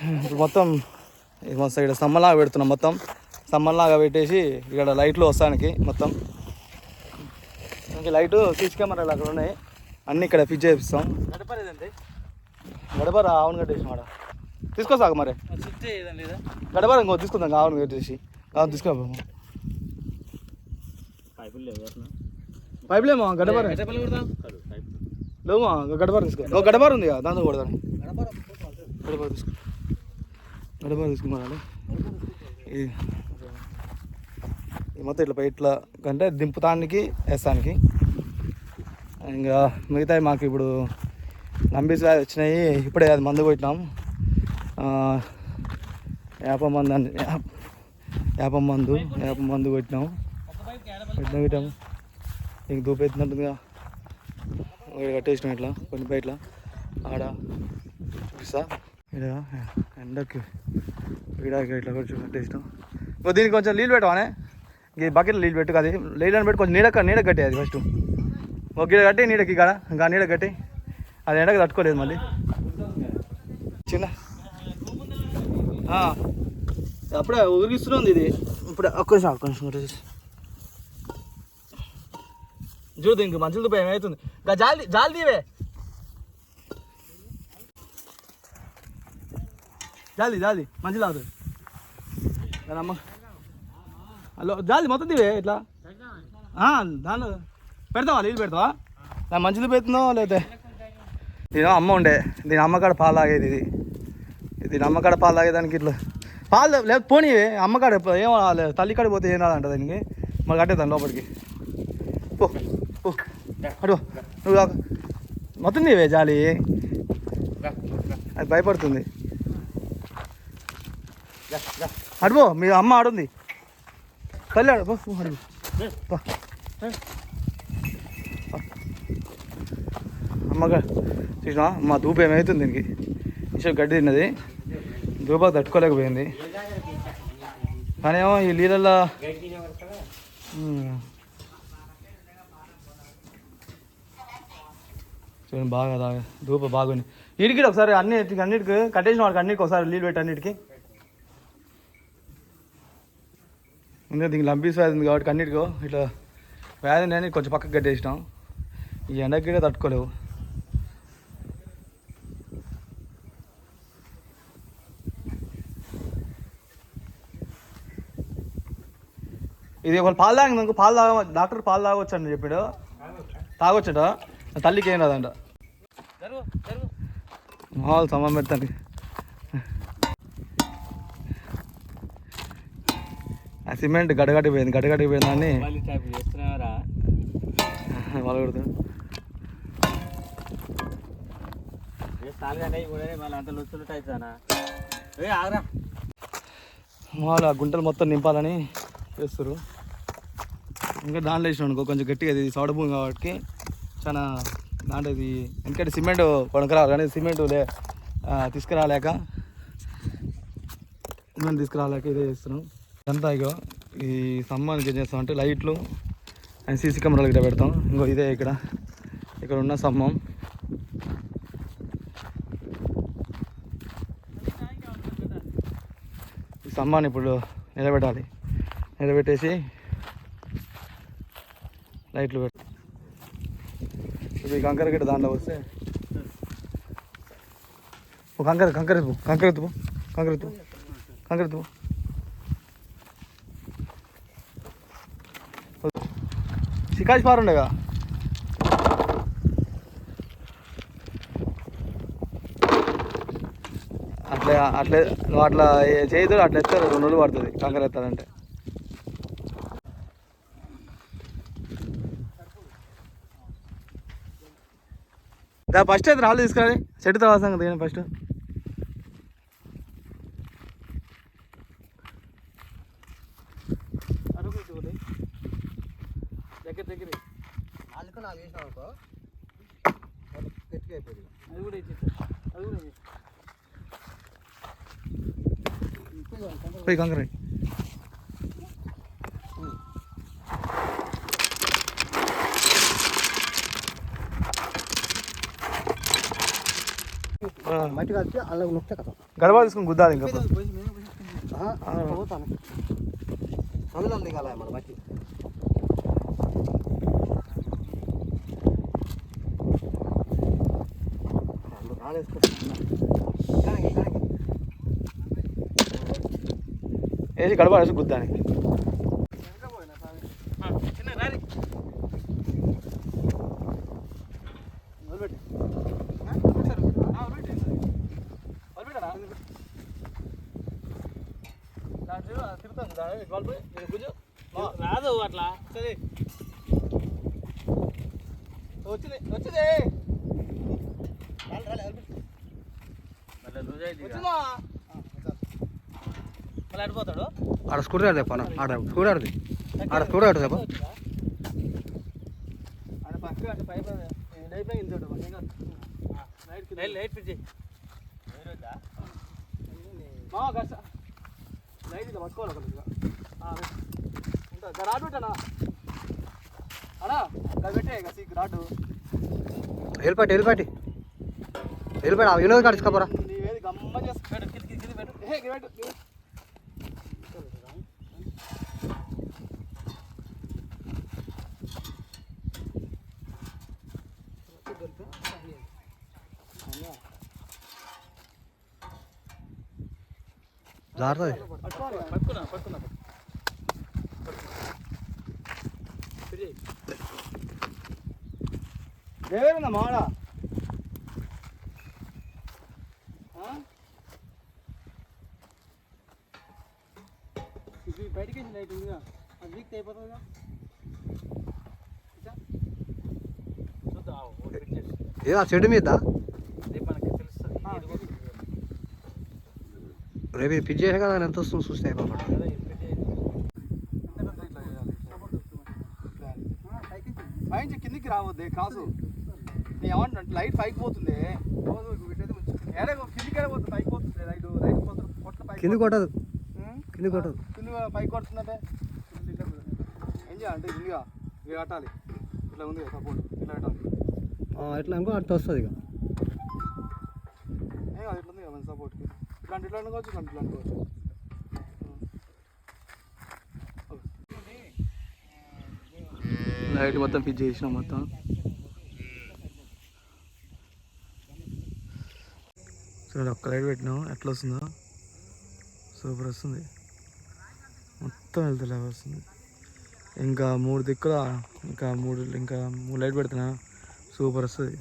ఇప్పుడు మొత్తం మొత్తం ఇక్కడ స్తంభంలాగా పెడుతున్నాం మొత్తం. స్తంభంలాగా పెట్టేసి ఇక్కడ లైట్లు వస్తానికి మొత్తం. ఇంకా లైట్ సీసీ కెమెరాలు అక్కడ ఉన్నాయి. అన్నీ ఇక్కడ ఫిట్ చేపిస్తాం. గడపలేదండి గడపర ఆవును కట్టేసి మాట తీసుకొస్తాక మరి? గడపర ఇంకో తీసుకుందాం ఆవును కట్టేసి. ఆవును అట్లా. పైపులేమో గడపర. లేవా గడపర తీసుకో. గడపర ఉంది కదా దాంతో కొడదాం. గడపర తీసుకో. గడపర తీసుకున్నాను ఈ మొత్తం ఇట్లా ఇట్లా అంటే దింపుతానికి వేస్తానికి. ఇంకా మిగతాయి మాకు ఇప్పుడు నంబీస్ వ్యాధి వచ్చినాయి. ఇప్పుడే అది మందు కొట్టినాం. వేప మందు అని వేప మందు వేప మందు కొట్టినాం. పెట్టినా పెట్టాము ఇంక దూపెత్తినట్టుగా ఇక్కడ కట్టేసినాం ఇట్లా కొన్ని బయట ఆడ చూపిస్తా ఇక్కడ ఎండకి ఇక్కడ ఇట్లా కొంచెం కట్టేసినాం ఇంకో దీనికి కొంచెం నీళ్ళు పెట్టవానే ఈ బకెట్లో నీళ్ళు పెట్టు అది నీళ్ళని పెట్టి కొంచెం నీడ నీడ కట్టే అది ఫస్ట్ ఒక గిడ కట్టి నీడకి ఇక్కడ ఇంకా నీడ కట్టి అది ఎండకి తట్టుకోలేదు మళ్ళీ చిన్న ఆ, అప్పుడే ఉరిగిస్తుంది ఇది ఇప్పుడు ఒక్క నిమిషం ఒక్క నిమిషం ఒకటి చూసి. చూడు ఇంక మంచులు దుబ్బ ఏమవుతుంది ఇంకా జాలి జాలి తీవే జాలి జాలి. మంచి లాదు. దాని అమ్మ హలో జాలి మొత్తం తీవే ఇట్లా? దాని పెడతావా? నీళ్ళు పెడతావా? దాని మంచిది పెడుతుందో లేదే దీని అమ్మ ఉండే. దీని అమ్మకాడ పాలు తాగేది ఇది. దీని అమ్మకాడ పాలు తాగేదానికి ఇట్లా. పాలు లేదు పోనీ అమ్మకాడ ఏం రాలేదు తల్లికాడ పోతే ఏం రాదంట దానికి. మరి కట్టేదాన్ని లోపలికి. పో పో. అటు నువ్వు మొత్తం నీవే జాలి. అది భయపడుతుంది. అడుపో మీ అమ్మ ఆడుంది. తల్లి ఆడు అడుగు. అమ్మగా చూసినా మా దూపు ఏమవుతుంది దీనికి? ఇష్టం గడ్డి తిన్నది. దూప తట్టుకోలేకపోయింది. కానీ ఏమో ఈ నీళ్ళల్లో చూడండి బాగా బాగా ధూప బాగుంది. వీటికి ఒకసారి అన్నిటికి అన్నిటికి కట్టేసిన వాడికి అన్నిటికి ఒకసారి నీళ్ళు పెట్టి అన్నిటికి. ముందే దీనికి లంపీస్ వ్యాధి ఉంది కాబట్టి అన్నిటికో ఇట్లా వ్యాధి నేను కొంచెం పక్కకు కట్టేసినాం. ఈ ఎండకి తట్టుకోలేవు. ఇది ఒకళ్ళు పాలు తాగినందుకు పాలు తాగ డాక్టర్ పాలు తాగొచ్చు అని చెప్పాడు. తాగొచ్చట? తల్లికి ఏం రాదంట. మామూలు సమం పెడతాను ఆ సిమెంట్ గడగట్టిపోయింది గడగట్టిపోయింది అని మళ్ళీ టైప్ చేస్తున్నారా వాళ్ళు కొడుతాడు ఏ సాలుగానే కూడా మళ్ళీ అంత లుచ్చులు టైప్ అనా ఏ ఆగరా. మామూలు ఆ గుంటలు మొత్తం నింపాలని చేస్తారు ఇంకా దాంట్లో వేసినాం అనుకో కొంచెం గట్టిగా ఇది సౌడ భూమి కాబట్టి చాలా దాంట్లో ఇది ఎందుకంటే సిమెంట్ కొనుక్కరావాలి కానీ సిమెంట్ లే ఆ, తీసుకురాలేక సిమెంట్ తీసుకురాలేక ఇదే చేస్తున్నాం. ఇదంతా ఇగో ఈ స్తంభానికి ఏం చేస్తాం అంటే లైట్లు అండ్ సీసీ కెమెరాలు ఇక్కడ పెడతాం. ఇంకో ఇదే ఇక్కడ. ఇక్కడ ఉన్న స్తంభం. ఈ స్తంభాన్ని ఇప్పుడు నిలబెట్టాలి. నిలబెట్టేసి లైట్లు పెట్టి ఇప్పుడు ఈ కంకర గిట్ట దాంట్లో వస్తే ఓ కంకర కంకర కంకర కంకర కంకర ఎత్తుపో షికాజ్ అట్లా అట్లే నువ్వు అట్లా చేయదు అట్లా ఎత్తారు రెండు రోజులు పడుతుంది కంకర ఎత్తాలంటే. ఫస్ట్ అయితే రాళ్ళు తీసుకురాలి చెట్టు తర్వాత సంగతి ఫస్ట్ నాలుగు వేసినావు అనుకో గట్టిగా అయిపోయింది అది కూడా అది కూడా పోయి కంకర మట్టి కలిపి అలా నొక్కితే కదా గడవ తీసుకుని గుద్దాలి ఇంకా. పోతాను. అందులో దిగాల మన మట్టి. వేసి గడవ వేసి గుద్దాని రాదు అట్లా. సరే. వచ్చింది వచ్చింది. ఆడ స్కూటర్ ఆడదే పన ఆడ స్కూటర్ ఆడది ఆడ స్కూటర్ ఆడదే ఇంత లైట్ లైట్ ఫిట్ చేయి మా కష్ట లైట్ ఇట్లా పట్టుకోవాలి ఒకటి ఇక. ఆ, ఉంటా ఇక రాడ్ పెట్టానా అనా ఇక పెట్టే ఇక సీక్ రాడు. వెళ్ళిపాటి వెళ్ళిపాటి వెళ్ళిపాటి ఆ వినోద్ కాడ తీసుకోపోరా నీవేది గమ్మ చేసి పెట్టు కింద కింద కింద పెట్టు ఏ కింద పెట్టు కింద. జారుతుంది పట్టుకోవాలి ఇక. పట్టుకున్నా పట్టుకున్నా దేవేరుందా మాడ బయటికి లైట్ ఉందిగా. అది వీక్ అయిపోతుందిగా. ఏ ఆ చెట్టు మీద? రేపు మనకి తెలుస్తుంది ఆ, ఇది కూడా. రేపు ఇది పిచ్చి చేసే కదా ఎంత వస్తుంది చూస్తే అయిపోతాడు. పైనుంచి కిందికి రావద్దే కాసు నీ ఏమంటే లైట్ పైకి పోతుంది. కిందికి ఏడే పోతుంది పైకి పోతుంది లైట్. లైట్ పోతుంది కింది కొట్టదు? కింది కొట్టదు. కింది పైకి కొడుతుందంటే ఏం చేయాలంటే ఇదిగా ఇవి కట్టాలి. ఇట్లా ఉంది సపోర్ట్ ఇట్లా కట్టాలి. ఎట్లా అనుకో అట్లా వస్తుంది ఇక. ఏం కాదు ఇట్లా ఉంది కదా మన సపోర్ట్కి ఇట్లాంటి ఇట్లా అనుకోవచ్చు ఇట్లాంటి ఇట్లా అనుకోవచ్చు లైట్ మొత్తం ఫిట్ చేసిన మొత్తం. చూడండి ఒక్క లైట్ పెట్టినాం. ఎట్లా వస్తుందో? సూపర్ వస్తుంది. మొత్తం వెళ్తలే వస్తుంది ఇంకా మూడు దిక్కుల ఇంకా మూడు ఇంకా మూడు లైట్ పెడుతున్నా. సూపర్ వస్తుంది.